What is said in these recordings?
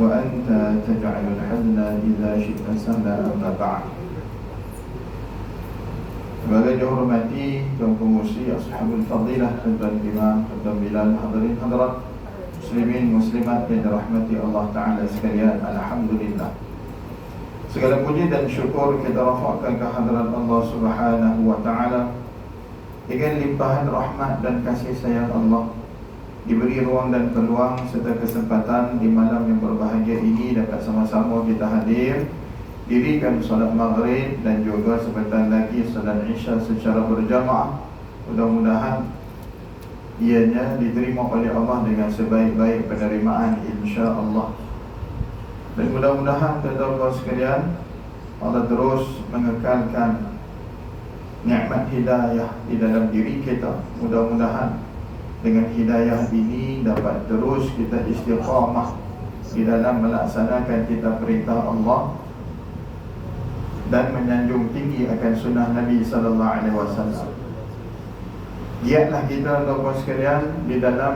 وأنت تجعل الحزن إذا شئت سهلا أما بعد Sebagai dihormati Tuan Pengusi Ashabul Fadilah Tuan Imam Tuan Bilal Hadirin Hadirat Muslimin Muslimat yang dirahmati Allah Ta'ala sekalian Alhamdulillah Segala puji dan syukur kita rafakkan ke hadirat Allah Subhanahu Wa Ta'ala Dengan limpahan rahmat dan kasih sayang Allah diberi ruang dan peluang serta kesempatan di malam yang berbahagia ini dapat sama-sama kita hadir. Dirikan solat maghrib dan juga sebentar lagi solat isya secara berjamaah. Mudah-mudahan ianya diterima oleh Allah dengan sebaik-baik penerimaan insya-Allah. Dan mudah-mudahan tuan-tuan sekalian Allah terus mengekalkan nikmat hidayah di dalam diri kita. Mudah-mudahan dengan hidayah ini dapat terus kita istiqamah di dalam melaksanakan kita perintah Allah dan menyanjung tinggi akan sunnah Nabi sallallahu alaihi wasallam. Giatlah kita tuan sekalian di dalam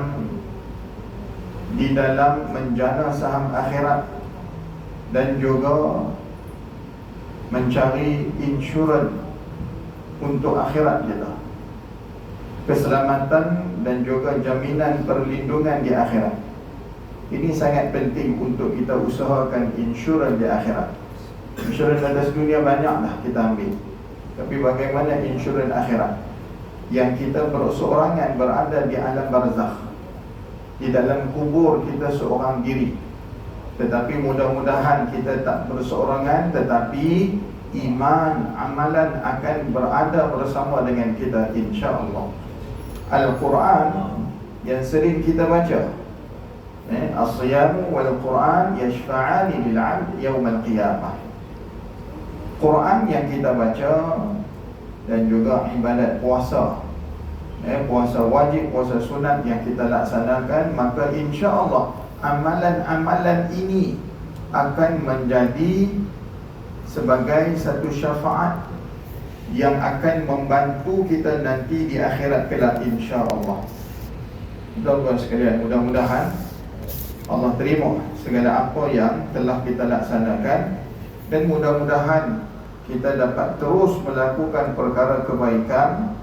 di dalam menjana saham akhirat dan juga mencari insurans untuk akhirat kita keselamatan dan juga jaminan perlindungan di akhirat. Ini sangat penting untuk kita usahakan insurans di akhirat. Insurans atas dunia banyaklah kita ambil. Tapi bagaimana insurans akhirat? Yang kita berseorangan berada di alam barzakh. Di dalam kubur kita seorang diri. Tetapi mudah-mudahan kita tak berseorangan tetapi iman, amalan akan berada bersama dengan kita insya-Allah. Al-Quran yang sering kita baca. Eh, As-Siyam wal-Quran yashfa'ani lil'abd yawm al-qiyamah Quran yang kita baca dan juga ibadat puasa. Eh, Puasa wajib, puasa sunat yang kita laksanakan Maka insya Allah amalan-amalan ini akan menjadi sebagai satu syafaat yang akan membantu kita nanti di akhirat kelak insya-Allah. Tuan-tuan sekalian, mudah-mudahan Allah terima segala apa yang telah kita laksanakan dan mudah-mudahan kita dapat terus melakukan perkara kebaikan.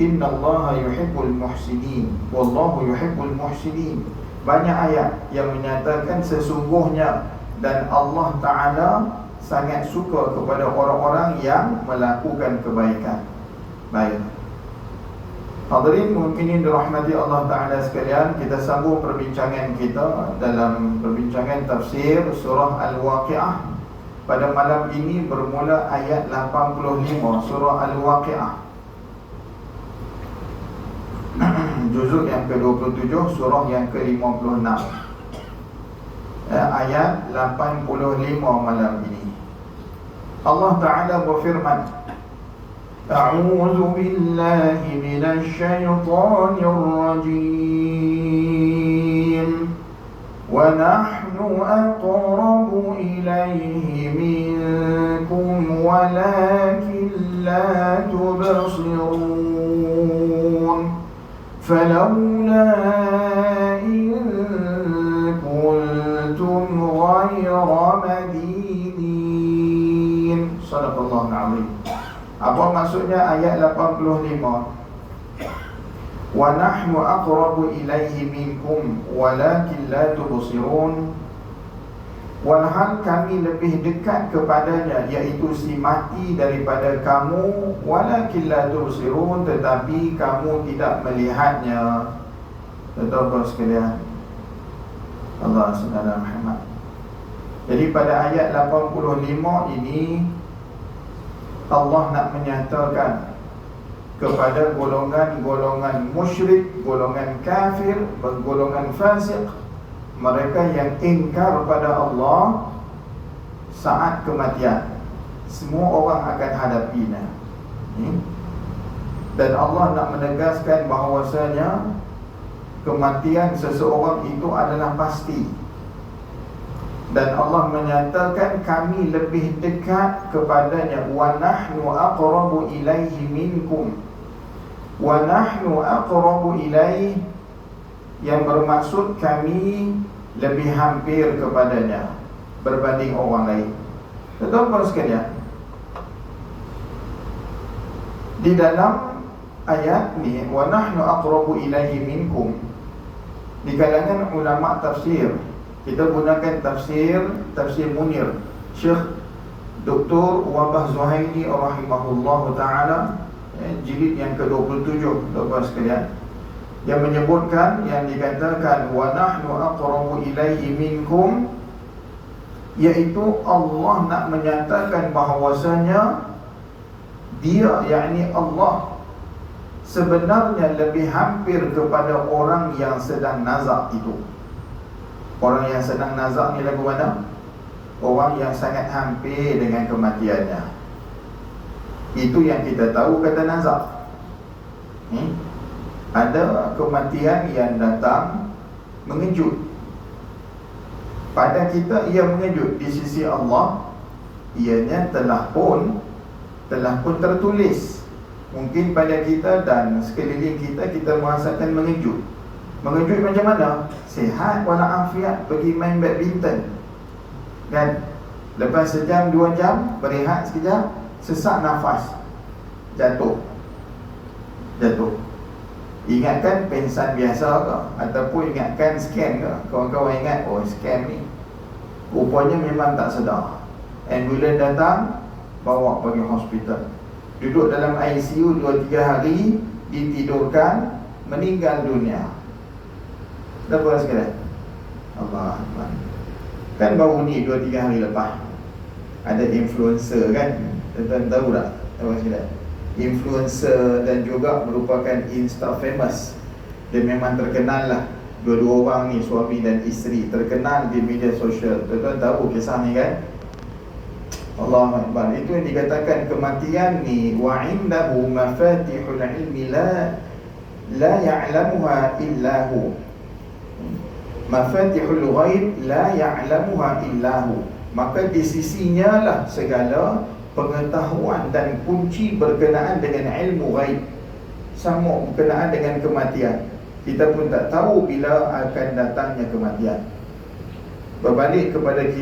Inna Allah yuhibbul muhsinin Wallahu yuhibbul muhsinin Banyak ayat yang menyatakan sesungguhnya Dan Allah Ta'ala sangat suka kepada orang-orang yang melakukan kebaikan. Baik. Hadirin mungkin dirahmati Allah Taala sekalian, kita sambung perbincangan kita dalam perbincangan tafsir surah Al-Waqiah. Pada malam ini bermula ayat 85 surah Al-Waqiah. Juzuk yang ke-27 surah yang ke-56. Eh, ayat 85 malam ini. Allah Ta'ala berfirman A'udzu billahi minasy syaithanir rajim wa nahnu aqrabu ilaihi minkum walakin la tubsirun فلولا إن كنتم غير مدين Sadaqallahu alazim. Apa maksudnya ayat 85? Wa nahnu aqrabu ilaihi minkum walakin la tubsirun. Walhal kami lebih dekat kepadanya iaitu si mati daripada kamu walakin la tubsirun tetapi kamu tidak melihatnya. Tuan-tuan sekalian. Allah Subhanahu. Jadi pada ayat 85 ini Allah nak menyatakan kepada golongan-golongan musyrik, golongan kafir, golongan fasik, mereka yang ingkar pada Allah saat kematian. Semua orang akan hadapinya. Dan Allah nak menegaskan bahawasanya kematian seseorang itu adalah pasti dan Allah menyatakan kami lebih dekat kepadanya. Wa nahnu aqrabu ilaihi minkum. Wa nahnu aqrabu ilaihi. Yang bermaksud kami lebih hampir kepadanya berbanding orang lain. Tuan-tuan sekalian, di dalam ayat ni wa nahnu aqrabu ilaihi minkum di kalangan ulama tafsir kita gunakan tafsir tafsir Munir. Syekh Dr. Wabah Zuhairi rahimahullah taala eh, jilid yang ke-27. Tuan-tuan sekalian. Yang menyebutkan yang dikatakan wa nahnu aqrabu ilaihi minkum iaitu Allah nak menyatakan bahawasanya dia yakni Allah sebenarnya lebih hampir kepada orang yang sedang nazak itu orang yang sedang nazak ni lagu mana orang yang sangat hampir dengan kematiannya. Itu yang kita tahu kata nazak. Hmm? ada kematian yang datang mengejut. Pada kita ia mengejut di sisi Allah. Ianya telah pun telah pun tertulis. Mungkin pada kita dan sekeliling kita kita merasakan mengejut mengejut macam mana sihat walafiat pergi main badminton. Kan? Lepas sejam dua jam berehat sekejap sesak nafas jatuh. Jatuh. Ingatkan pensan biasa ke Ataupun ingatkan scam ke? Kawan-kawan ingat Oh scam ni Rupanya memang tak sedar. Ambulans datang Bawa pergi hospital. Duduk dalam ICU 2-3 hari Ditidurkan Meninggal dunia Berapa sekali? Allah Kan baru ni 2-3 hari lepas Ada influencer kan? Tuan-tuan tahu tak? Tahu sekali? Influencer dan juga merupakan insta famous. Dia memang terkenal lah. Dua-dua orang ni suami dan isteri terkenal di media sosial. Tuan-tuan tahu kisah ni kan? Allah Akbar. Itu yang dikatakan kematian ni wa indahu mafatihul ilmi la la ya'lamuha illa hu mafatihul ghaib la ya'lamuha illa hu. Maka di sisinya lah segala pengetahuan dan kunci berkenaan dengan ilmu ghaib. Sama berkenaan dengan kematian. Kita pun tak tahu bila akan datangnya kematian. Berbalik kepada kisah